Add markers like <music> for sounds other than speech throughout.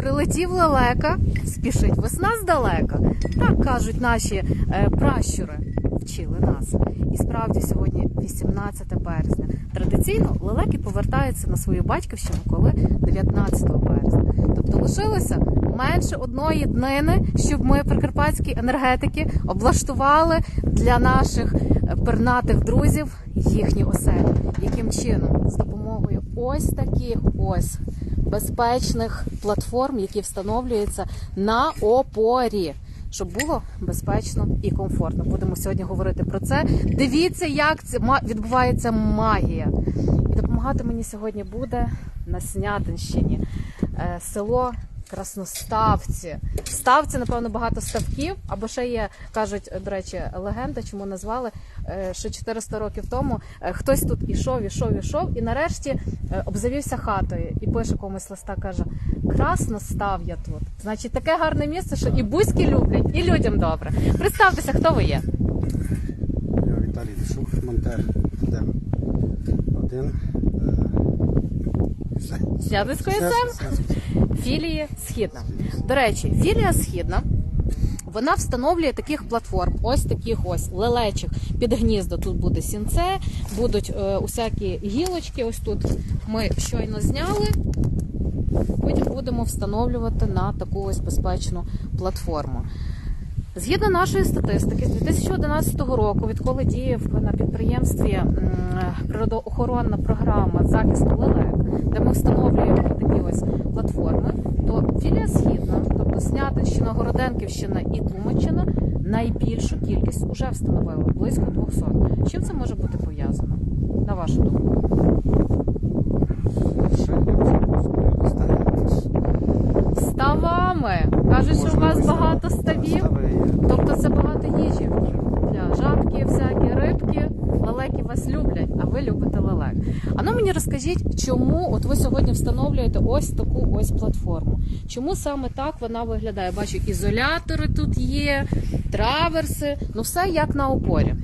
Прилетів лелека, спішить весна здалека. Так кажуть наші е, пращури, вчили нас. І справді сьогодні 18 березня. Традиційно лелеки повертаються на свою батьківщину, коли 19 березня. Тобто лишилося менше одної днини, щоб ми, прикарпатські енергетики, облаштували для наших е, пернатих друзів їхні оселі. Яким чином? З допомогою ось таких ось безпечних платформ, які встановлюються на опорі. Щоб було безпечно і комфортно. Будемо сьогодні говорити про це. Дивіться, як це відбувається магія. І допомагати мені сьогодні буде на Снятинщині е, село Красноставці. Ставці, напевно, багато ставків, або ще є, кажуть, до речі, легенда, чому назвали, е, що 400 років тому е, хтось тут ішов, ішов, ішов, і нарешті е, обзавівся хатою і пише комусь листа, каже: Красно став я тут. Значить, таке гарне місце, що і бузьки люблять, і людям добре. Представтеся, хто ви є. Я Віталій Дешух, монтер один. Все, все. Філії Східна. До речі, філія Східна. Вона встановлює таких платформ, ось таких ось лелечих під гніздо. Тут буде сінце, будуть е, усякі гілочки. Ось тут ми щойно зняли. Потім будемо встановлювати на таку ось безпечну платформу. Згідно нашої статистики, з 2011 року, відколи діє на підприємстві природоохоронна програма захисту лелек, де ми встановлюємо такі ось платформи, то філія Східна, тобто Снятинщина, Городенківщина і Тлумаччина, найбільшу кількість вже встановили близько 200. З Чим це може бути пов'язано? На вашу думку? Ще є це останнє. Ставами багато ставів. Тобто це багато їжі для жабки, всякі рибки. Лелеки вас люблять, а ви любите лелек. А ну мені розкажіть, чому от ви сьогодні встановлюєте ось таку ось платформу? Чому саме так вона виглядає? Бачу, ізолятори тут є, траверси, ну все як на опорі.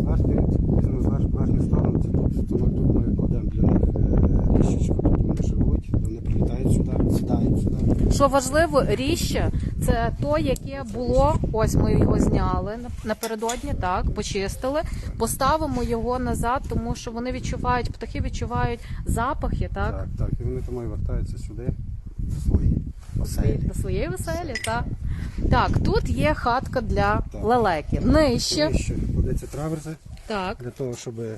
Власне, візьмемо з ваш- власні сторони, це тут, тому тут ми кладемо для них е, річечку, тут вони живуть, вони прилітають сюди, сідають сюди. Що важливо, ріще це то, яке було. Ось ми його зняли напередодні, так почистили. Поставимо його назад, тому що вони відчувають, птахи відчувають запахи, так, Так, так, і вони тому і вертаються сюди, до свої- оселі. до своєї веселі. Так. так, тут є хатка для Так. лелеки. Нижче. Нижче кладеться траверси Так, для того, щоб е,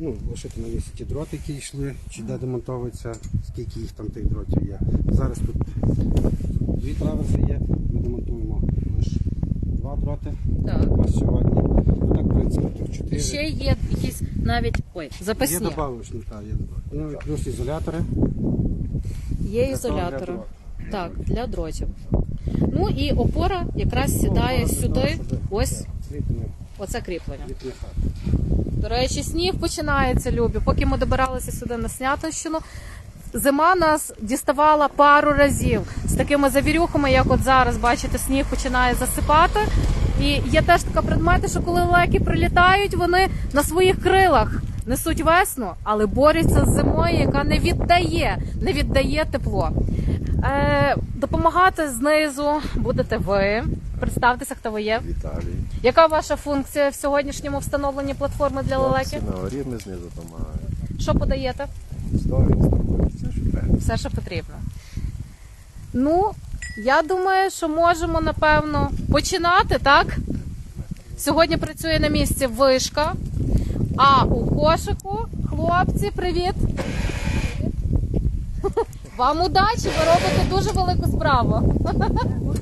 ну, лишити на місці ті дроти, які йшли, чи де демонтовуються, скільки їх там тих дротів є. Зараз тут дві траверси є, ми демонтуємо лише два дроти. так. У нас сьогодні. Ну, так, в принципі, тут чотири. Ще є якісь навіть ой, Є запасні. добавочні, так, є добавочні. Ну і плюс ізолятори. Є Для того, ізолятори. дрот. Так, для дротів. Ну і опора якраз сідає сюди. Ось оце кріплення. До речі, сніг починається, любі. Поки ми добиралися сюди на Снятинщину, зима нас діставала пару разів з такими завірюхами, як от зараз, бачите, сніг починає засипати. І є теж така предмети, що коли лелеки прилітають, вони на своїх крилах несуть весну, але борються з зимою, яка не віддає, не віддає тепло. Е, допомагати знизу будете ви. Представтеся, хто ви є. Віталій. Яка ваша функція в сьогоднішньому встановленні платформи для лелеки? Ми знизу допомагаємо. Що подаєте? Сторі, інструкції, все, що треба. Все, що потрібно. Ну, я думаю, що можемо напевно починати, так? Сьогодні працює на місці вишка. А у кошику, хлопці, привіт! <laughs> Вам удачі, ви робите дуже велику справу. <laughs>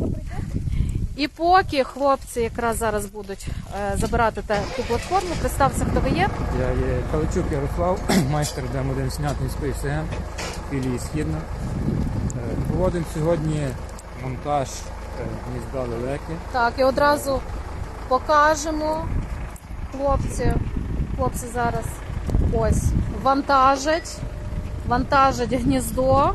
І поки хлопці якраз зараз будуть е, забирати те- ту платформу, представся, хто ви є. Я є Каличук Ярослав, <clears throat> майстер Д1 Снятинської СМ, філії Східна. Е, Проводимо сьогодні монтаж е, гнізда лелеки. Так, і одразу покажемо. Хлопці, хлопці зараз ось вантажать, вантажать гніздо,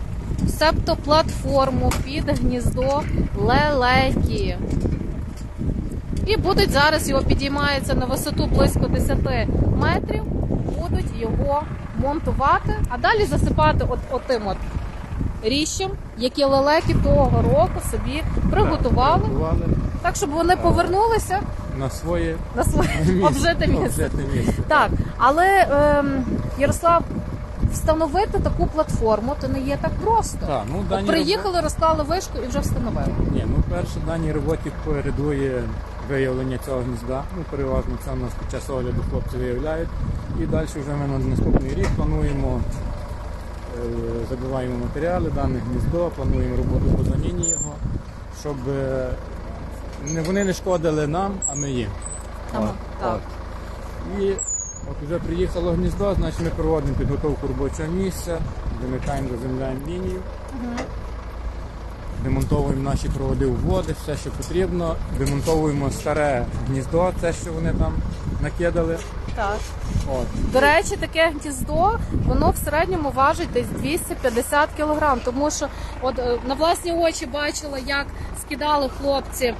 себто платформу під гніздо лелеки. І будуть зараз його підіймається на висоту близько 10 метрів, будуть його монтувати, а далі засипати от, отим от ріщам, які лелеки того року собі приготували, Готували так щоб вони повернулися на своє на своє місце. обжите місце. Так, але ем, Ярослав, встановити таку платформу то не є так просто. Так, ну, От дані приїхали, розклали вишку і вже встановили. Ні, ну перше даній роботі передує виявлення цього гнізда. Ну, переважно це у нас під час огляду хлопці виявляють. І далі вже ми на наступний рік плануємо, е, забиваємо матеріали, дане гніздо, плануємо роботу по заміні його, щоб е, вони не шкодили нам, а ми їм. Ага, От, так. от. І от вже приїхало гніздо, значить ми проводимо підготовку робочого місця, вимикаємо, заземляємо лінію демонтовуємо наші проводи вводи, все, що потрібно. Демонтовуємо старе гніздо, те, що вони там накидали. Так. От. До речі, таке гніздо, воно в середньому важить десь 250 кг, тому що от е, на власні очі бачила, як скидали хлопці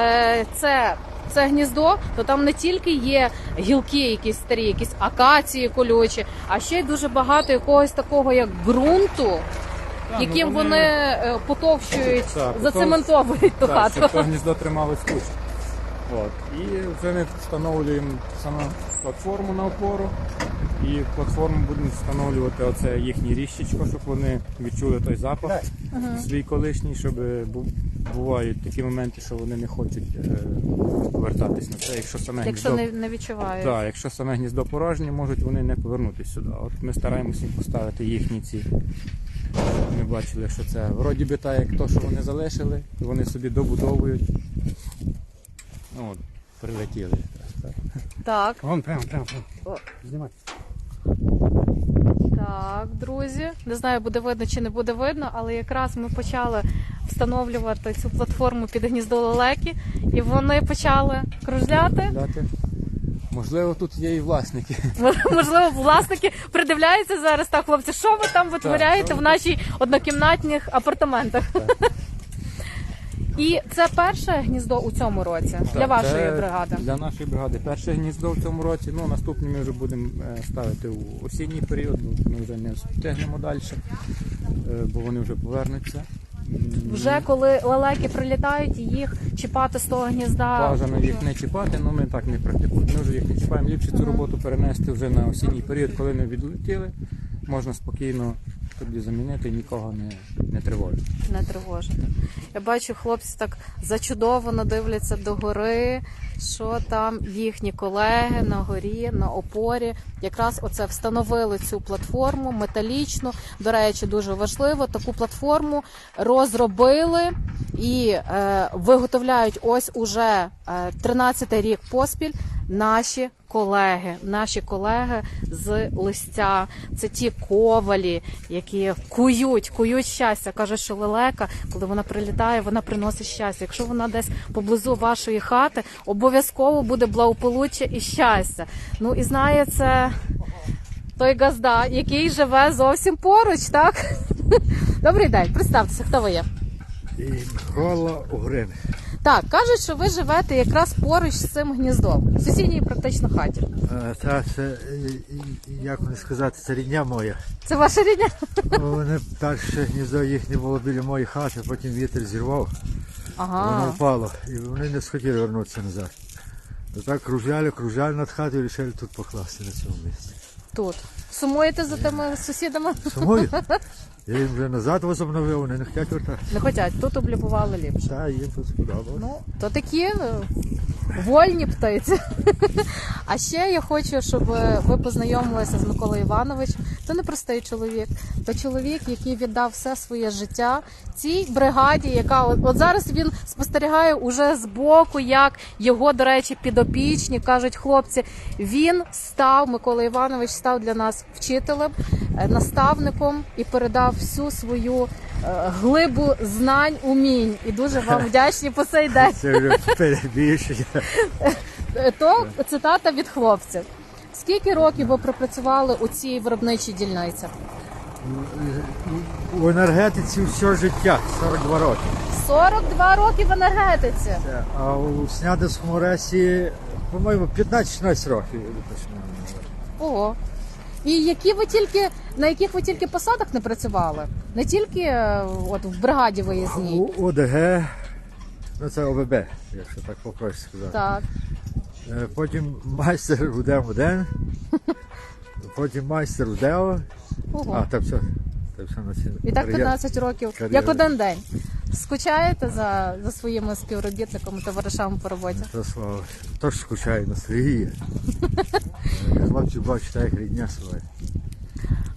е, це. Це гніздо, то там не тільки є гілки, якісь старі, якісь акації колючі, а ще й дуже багато якогось такого як ґрунту, Та, яким ну, вони е, потовщують, Так, зацементовують ту Так, щоб то хату. гніздо трималось кучу. От. І вже ми встановлюємо саме платформу на опору. І платформу будемо встановлювати оце їхнє ріщечко, щоб вони відчули той запах свій колишній, щоб бувають такі моменти, що вони не хочуть е, повертатись на це. Якщо саме Якщо гніздо не, не відчувають. Так, якщо саме гніздо порожнє, можуть вони не повернутися сюди. От ми стараємося їм поставити їхні ці. Ми бачили, що це вроді би так, як то, що вони залишили, вони собі добудовують. Ну, от, прилетіли якраз. Так. Так. Вон, прямо, прямо, прямо. О. Знімай. Так, друзі, не знаю, буде видно чи не буде видно, але якраз ми почали встановлювати цю платформу під гніздо лелеки, і вони почали кружляти. Дати. Можливо, тут є і власники. Можливо, власники придивляються зараз. Так, хлопці, що ви там витворяєте що в ви нашій однокімнатних апартаментах? І це перше гніздо у цьому році для Так, вашої бригади. Для нашої бригади перше гніздо в цьому році. Ну, наступні ми вже будемо е, ставити у осінній період, бо ми вже не встигнемо далі, е, бо вони вже повернуться. М, Вже коли лелеки прилітають, їх чіпати з того гнізда. Бажано їх не чіпати, але ми так не практикуємо. Ми вже їх не чіпаємо. Ліпше цю роботу перенести вже на осінній період, коли не відлетіли. Можна спокійно тоді замінити нікого не, не тривожити. не тривожити. Я бачу, хлопці так зачудовано дивляться до гори, що там їхні колеги на горі, на опорі. Якраз оце встановили цю платформу металічну. До речі, дуже важливо. Таку платформу розробили і е, виготовляють ось уже е, 13 рік поспіль. Наші колеги, наші колеги з листя, це ті ковалі, які кують, кують щастя. Каже, що лелека, коли вона прилітає, вона приносить щастя. Якщо вона десь поблизу вашої хати, обов'язково буде благополуччя і щастя. Ну і знає це той газда, який живе зовсім поруч, так? <laughs> Добрий день, представтеся, хто ви є? Микола Угрин. Так, кажуть, що ви живете якраз поруч з цим гніздом, в сусідній практично хаті. Е, Та це, е, як мені сказати, це рідня моя. Це ваша рідня? Вони перше гніздо їхнє було біля моєї хати, потім вітер зірвав, Ага. воно впало. І вони не схотіли повернутися назад. То так кружляли, кружляли над хатою і вирішили тут покласти на цьому місці. Тут. Сумуєте за тими сусідами? Сумую. Я їм вже назад возобновив, вони не хочуть вертатися. Не хочуть, тут облюбували ліпше. Та їм тут сподобалося. Ну, то такі е, вольні птиці. А ще я хочу, щоб ви познайомилися з Миколою Івановичем. Це не простий чоловік, то чоловік, який віддав все своє життя цій бригаді, яка от, от зараз він спостерігає уже з боку, як його, до речі, підопічні кажуть хлопці. Він став, Микола Іванович став для нас вчителем, е, наставником і передав всю свою е, глибу знань, умінь. І дуже вам вдячні по цей день. Це вже перебільшення. То цитата від хлопців. Скільки років ви пропрацювали у цій виробничій дільниці? У енергетиці все життя, 42 роки. 42 роки в енергетиці. Це, А у Снядинському ресі, по-моєму, 15-16 років. Ого. І які ви тільки на яких ви тільки посадах не працювали? Не тільки е, от в бригаді виїзній. У ОДГ, ну це ОББ, якщо так попроще сказати. Так. Е, Потім майстер у ДМ1, потім майстер у ДЕО. Ого. А, так все. Так все на. І так 15 років, кар'єра. як один день. Скучаєте за, за своїми співробітниками, товаришами по роботі? Та слава. Тож скучаю на Сергія. Е, Хлопці так як рідня своя.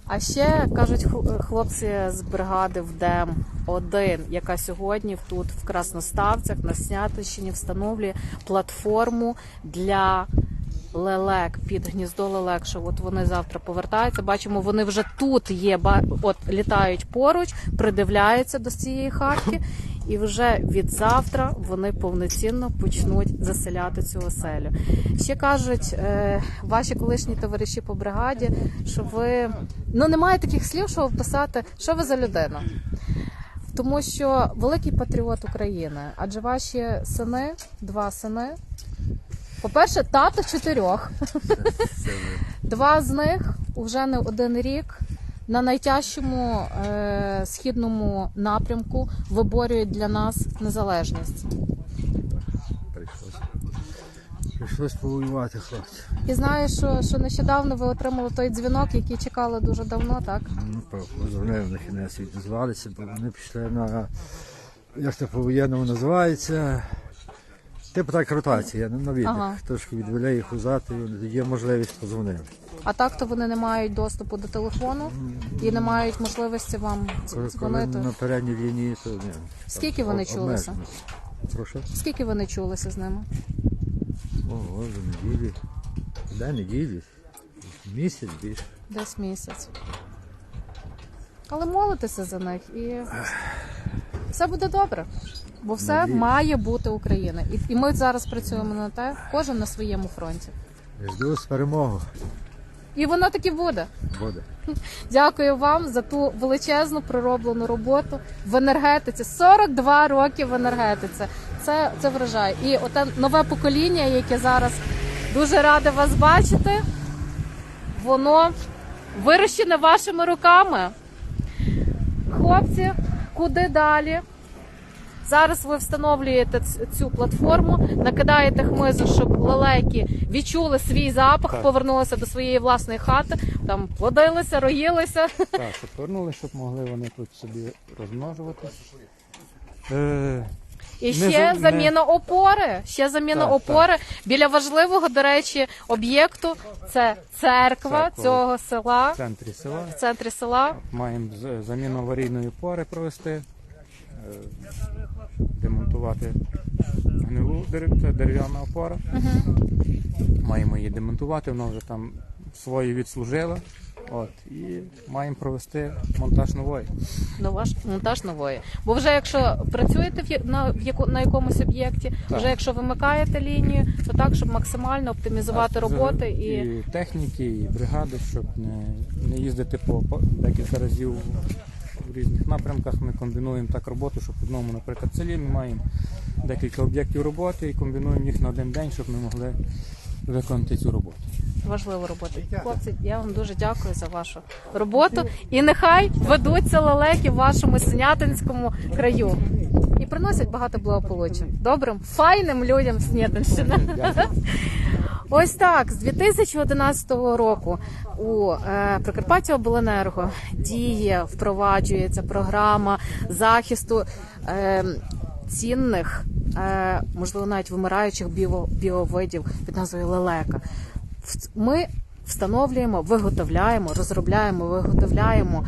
А ще кажуть хлопці з бригади в ДЕМ 1 яка сьогодні тут в Красноставцях на Снятищині встановлює платформу для лелек під гніздо лелек. Що от вони завтра повертаються. Бачимо, вони вже тут є. От літають поруч, придивляються до цієї хатки. І вже від завтра вони повноцінно почнуть заселяти цю оселю. Ще кажуть е, ваші колишні товариші по бригаді, що ви ну немає таких слів, щоб описати, що ви за людина. Тому що великий патріот України, адже ваші сини, два сини. По-перше, тато чотирьох. Два з них вже не один рік на найтяжчому е, східному напрямку виборюють для нас незалежність. Прийшлося. Прийшлося повоювати, хлопці. І знаю, що, що нещодавно ви отримали той дзвінок, який чекали дуже давно, так? Ну, позвонив на кінець відозвалися, бо вони пішли на, як це по-воєнному називається, типу так ротація, на навідник. Ага. Трошки відвели їх узад, і є можливість позвонити. А так то вони не мають доступу до телефону і не мають можливості вам Коли, коли дзвонити. на передній лінії, то ні. Скільки вони об- чулися? обмежено. Прошу? Скільки ви не чулися з ними? Ого, за неділі. Де неділі? Місяць більше. Десь місяць. Але молитеся за них і все буде добре. Бо все Надіюсь. має бути Україна. І, і ми зараз працюємо на те, кожен на своєму фронті. Жду з перемогу. І воно таки буде. Буде. Дякую вам за ту величезну пророблену роботу в енергетиці. 42 роки в енергетиці. Це, це вражає. І оте нове покоління, яке зараз дуже раде вас бачити, воно вирощене вашими руками. Хлопці, куди далі? Зараз ви встановлюєте цю платформу, накидаєте хмизу, щоб лелеки відчули свій запах, Так. повернулися до своєї власної хати, там плодилися, роїлися. Так, щоб повернули, щоб могли вони тут собі розмножуватись. Е, І Не ще не- заміна опори. Ще заміна Так, опори біля важливого, до речі, об'єкту. Це церква, Церква. цього села в центрі села в центрі села. маємо заміну аварійної опори провести, е, демонтувати гнилу це дерев'яна опора. Маємо її демонтувати, вона вже там свої відслужила. От, і маємо провести монтаж нової. Нова монтаж нової. Бо вже якщо працюєте в на в яку на якомусь об'єкті, вже якщо вимикаєте лінію, то так, щоб максимально оптимізувати Так, роботи і... і техніки, і бригади, щоб не, не їздити по, по декілька разів в різних напрямках. Ми комбінуємо так роботу, щоб в одному, наприклад, селі ми маємо декілька об'єктів роботи і комбінуємо їх на один день, щоб ми могли виконати цю роботу. важливу роботу. Хлопці, я вам дуже дякую за вашу роботу. І нехай ведуться лелеки в вашому снятинському краю. І приносять багато благополуччя добрим, файним людям Снятинщини. Ось так, з 2011 року у е, Прикарпатті Обленерго діє, впроваджується програма захисту е, цінних, е, можливо, навіть вимираючих біо, біовидів під назвою лелека. Ми встановлюємо, виготовляємо, розробляємо, виготовляємо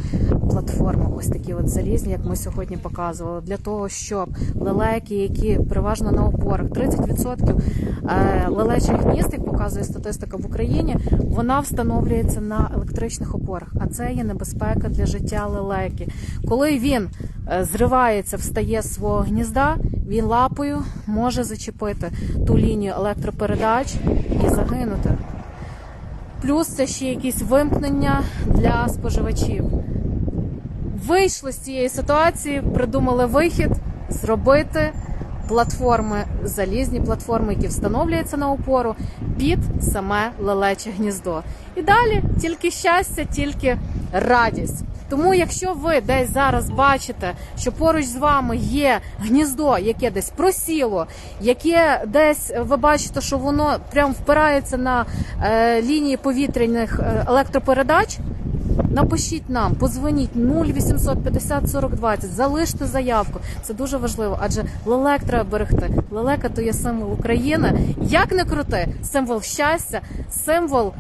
платформи, ось такі от залізні, як ми сьогодні показували, для того, щоб лелеки, які переважно на опорах, 30% е, лелечих гнізд, як показує статистика в Україні, вона встановлюється на електричних опорах, а це є небезпека для життя лелеки. Коли він е, зривається, встає з свого гнізда, він лапою може зачепити ту лінію електропередач і загинути. Плюс це ще якісь вимкнення для споживачів. Вийшли з цієї ситуації, придумали вихід зробити платформи, залізні платформи, які встановлюються на опору під саме лелече гніздо. І далі тільки щастя, тільки радість. Тому, якщо ви десь зараз бачите, що поруч з вами є гніздо, яке десь просіло, яке десь ви бачите, що воно прям впирається на е, лінії повітряних е, електропередач. Напишіть нам, позвоніть 0850 40 20, залиште заявку. Це дуже важливо, адже лелек треба берегти. Лелека то є символ України. Як не крути, символ щастя, символ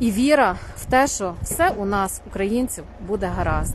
і віра в те, що все у нас, українців, буде гаразд.